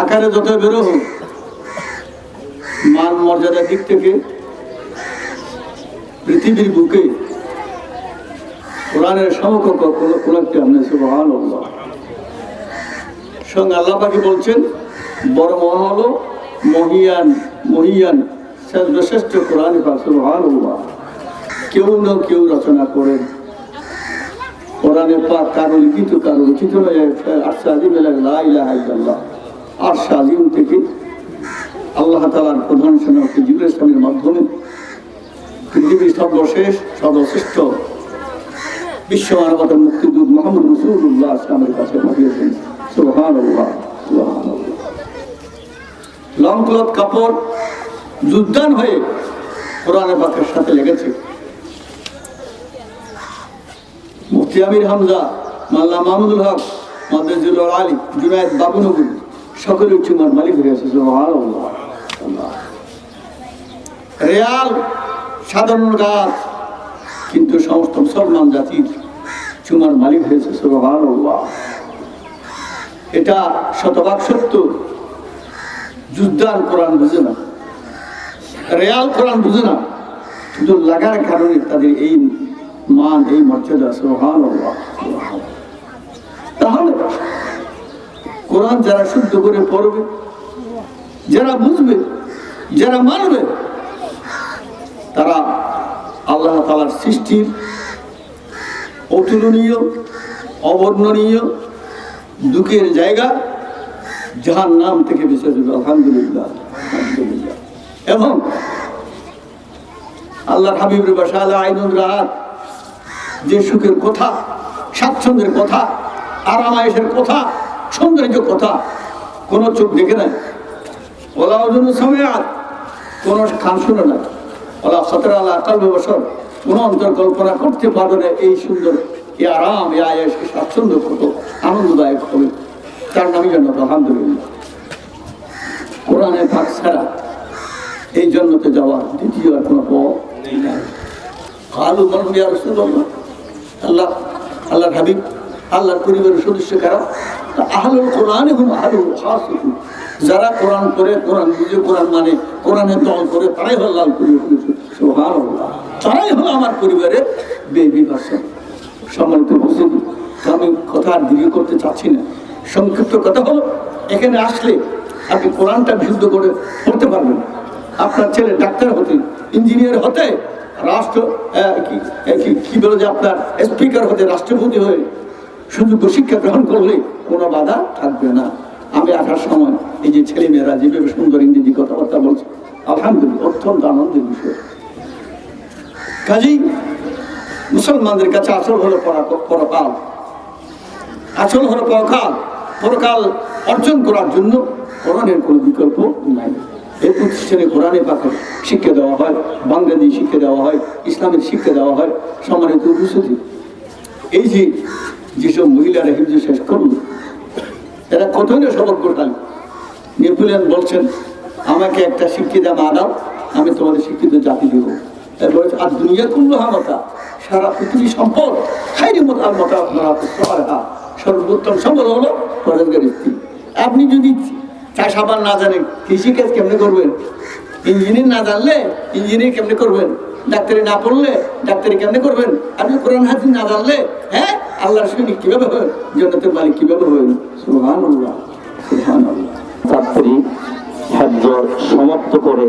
আকারে যত বেরো হোক, মান মর্যাদার দিক থেকে পৃথিবীর বুকে কোরআনের সমকক্ষ কোনো সুবহান সঙ্গে আল্লাহ পাকি বলছেন, বড় মহা হলো মহিয়ান মহিয়ান, সর্বশ্রেষ্ঠ কোরআন সুবহান কেউ না কেউ রচনা করেন। কোরআনে পাক কারও লিখিত কারও লিখিত নয় আর সাজিম লা ইলাহা আর সাজিম থেকে আল্লাহ তালার প্রধান সেনাকে জিবুল ইসলামের মাধ্যমে পৃথিবীর সর্বশেষ, সর্বশ্রেষ্ঠ বিশ্ব মানবতার মুক্তিদূত মোহাম্মদ রসুল্লাহ ইসলামের কাছে পাঠিয়েছেন। সুবহান লং ক্লথ কাপড় যুদ্ধান হয়ে কোরআনে পাকের সাথে লেগেছে। মুফতি আমির হামজা মাল্লা মাহমুদুল হক, মাদ্রাজুল আলী, জুনায়দ বাবুনগুল সকলে চুমার মালিক হয়ে আছে রেয়াল, সাধারণ গাছ, কিন্তু সমস্ত মুসলমান জাতির চুমার মালিক হয়েছে। এটা শতভাগ সত্য। যুদ্ধার কোরআন বুঝে না। রেয়াল কোরআন বুঝে না। শুধু লাগার কারণে তাদের এই মান, এই মর্যাদা সোহান তাহলে কোরআন যারা শুদ্ধ করে পড়বে, যারা বুঝবে, যারা মানবে, তারা আল্লাহ তালার সৃষ্টির অতুলনীয়, অবর্ণনীয় দুঃখের জায়গা যাহার নাম থেকে বেঁচে যাবে, আলহামদুলিল্লাহ এবং আল্লাহ হাবিবের বাসা আল্লাহ আইনুল রাহাত, যে সুখের কথা, স্বাচ্ছন্দ্যের কথা, আরামায়েশের কথা সৌন্দর্য কথা কোনো চোখ দেখে নাই। ওলা ওজন সময় কোনো খান শুনে না ওলা সতেরো আল্লাহ কালবে বছর কোনো অন্তর কল্পনা করতে পারবে না এই সুন্দর, এই আরাম, এই আয়েস স্বাচ্ছন্দ্য কত আনন্দদায়ক হবে। তার নামই জন্য আলহামদুলিল্লাহ। কোরআনে পাক ছাড়া এই জন্মতে যাওয়ার দ্বিতীয় আর কোনো পথ নেই। মরম ইয়া রাসূলুল্লাহ। আল্লাহ, আল্লাহর হাবিব, আল্লাহর পরিবারের সদস্য কারা? আহলুল কোরআন হুম, আহলুল হাসিকুন যারা কোরআন করে কোরআন বুঝে, কোরআন মানে কোরআনের দল করে, তারাই হল লাল পরিবার। তারাই হলো আমার পরিবারের বেবি পার্সন সম্মানিত উপস্থিতি, আমি কথা আর দীর্ঘ করতে চাচ্ছি না। সংক্ষিপ্ত কথা হলো, এখানে আসলে আপনি কোরআনটা বিশুদ্ধ করে পড়তে পারবেন। আপনার ছেলে ডাক্তার হতে, ইঞ্জিনিয়ার হতে, রাষ্ট্র কি বলে যে আপনার স্পিকার হতে, রাষ্ট্রপতি হয়ে সুযোগ্য শিক্ষা গ্রহণ করলে কোনো বাধা থাকবে না। আমি আসার সময় এই যে ছেলে মেয়েরা যেভাবে সুন্দর ইংরেজি কথাবার্তা বলছে, আলহামদুলিল্লাহ, অত্যন্ত আনন্দের বিষয়। কাজেই মুসলমানদের কাছে আসল হলো পরা- পরকাল। আসল হলো পরকাল। পরকাল অর্জন করার জন্য কোরআনের কোনো বিকল্প নাই। এই প্রতিষ্ঠানে কোরআনে পাকে শিক্ষা দেওয়া হয়, বাংলাদেশ শিক্ষা দেওয়া হয়, ইসলামের শিক্ষা দেওয়া হয়, সম্মানিত উপস্থিতি। এই যে যেসব মহিলারা হিন্দু শেষ করল এরা কতই না সবক করতাম নেপোলিয়ন বলছেন, আমাকে একটা শিক্ষিত মা দাও আমি তোমাদের শিক্ষিত জাতি দেবো। আর দুনিয়া কুল্লু হামতা, সারা পৃথিবী সম্পদ খাইনি মত আর মতা আপনারা সর্বোত্তম সম্পদ হলো পরেশগার স্ত্রী আপনি যদি চাষাবাদ না জানেন, কৃষিকাজ কেমনে করবেন? ইঞ্জিনিয়ার না জানলে, ইঞ্জিনিয়ার কেমনে করবেন? ডাক্তারি না পড়লে, ডাক্তারি কেমনে করবেন? আপনি কোরআন হাদিস না জানলে হ্যাঁ? আল্লাহর সৈনিক কীভাবে হবেন জন্নতের মালিক কীভাবে হবেন সুহান সমাপ্ত করে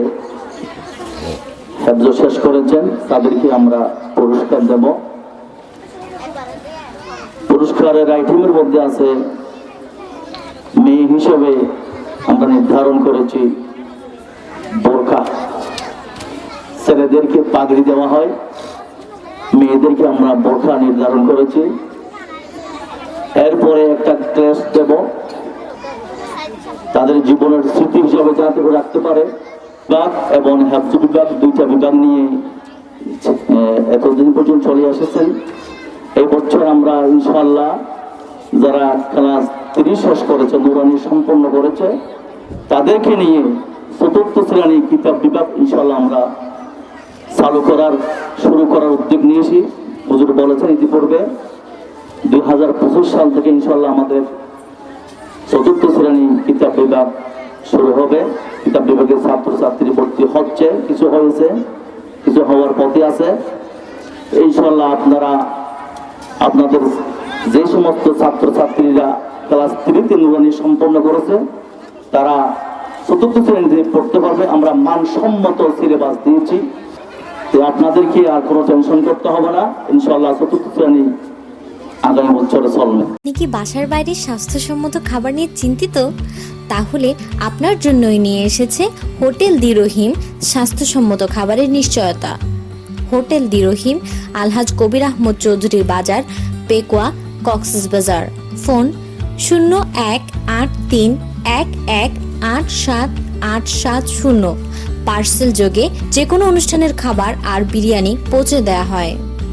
হ্যাব্জ শেষ করেছেন। তাদেরকে আমরা পুরস্কার দেব। পুরস্কারের আইটেমের মধ্যে আছে, মেয়ে হিসেবে আমরা নির্ধারণ করেছি বোরখা। ছেলেদেরকে পাগড়ি দেওয়া হয়, মেয়েদেরকে আমরা বোরখা নির্ধারণ করেছি। এরপরে একটা টেস্ট দেব। তাদের জীবনের স্মৃতি হিসাবে যাতে রাখতে পারে। এবং হ্যাবজ বিভাগ দুইটা বিভাগ নিয়ে এতদিন পর্যন্ত চলে এসেছেন। এই বছর আমরা ইনশাল্লাহ যারা ক্লাস তিরিশ শেষ করেছে, নুরানি সম্পন্ন করেছে, তাদেরকে নিয়ে চতুর্থ শ্রেণি কিতাব বিভাগ ইনশাল্লাহ আমরা চালু করার, শুরু করার উদ্যোগ নিয়েছি। হুজুর বলেছেন ইতিপূর্বে দুই হাজার পঁচিশ সাল থেকে ইনশাল্লাহ আমাদের চতুর্থ শ্রেণি কিতাব বিভাগ শুরু হবে। কিতাব বিভাগের ছাত্রছাত্রী ভর্তি হচ্ছে। কিছু হয়েছে, কিছু হওয়ার পথে আছে। ইনশাল্লাহ আপনারা, আপনাদের যে সমস্ত ছাত্রছাত্রীরা ক্লাস থ্রিতে নুরানি সম্পন্ন করেছে, তারা চতুর্থ শ্রেণীতে পড়তে পারবে। আমরা মানসম্মত সিলেবাস দিয়েছি। তো আপনাদেরকে আর কোনো টেনশন করতে হবে না। ইনশাল্লাহ চতুর্থ শ্রেণি আগামী বছরে চলবে। আপনি কি বাসার বাইরে স্বাস্থ্যসম্মত খাবার নিয়ে চিন্তিত? তাহলে আপনার জন্যই নিয়ে এসেছে হোটেল দি রহিম স্বাস্থ্যসম্মত খাবারের নিশ্চয়তা। হোটেল দি রহিম আলহাজ কবির আহমদ চৌধুরীর বাজার পেকুয়া কক্সেস বাজার। ফোন শূন্য এক আট তিন এক এক আট সাত আট সাত শূন্য। পার্সেল যোগে যে কোনো অনুষ্ঠানের খাবার আর বিরিয়ানি পৌঁছে দেওয়া হয়।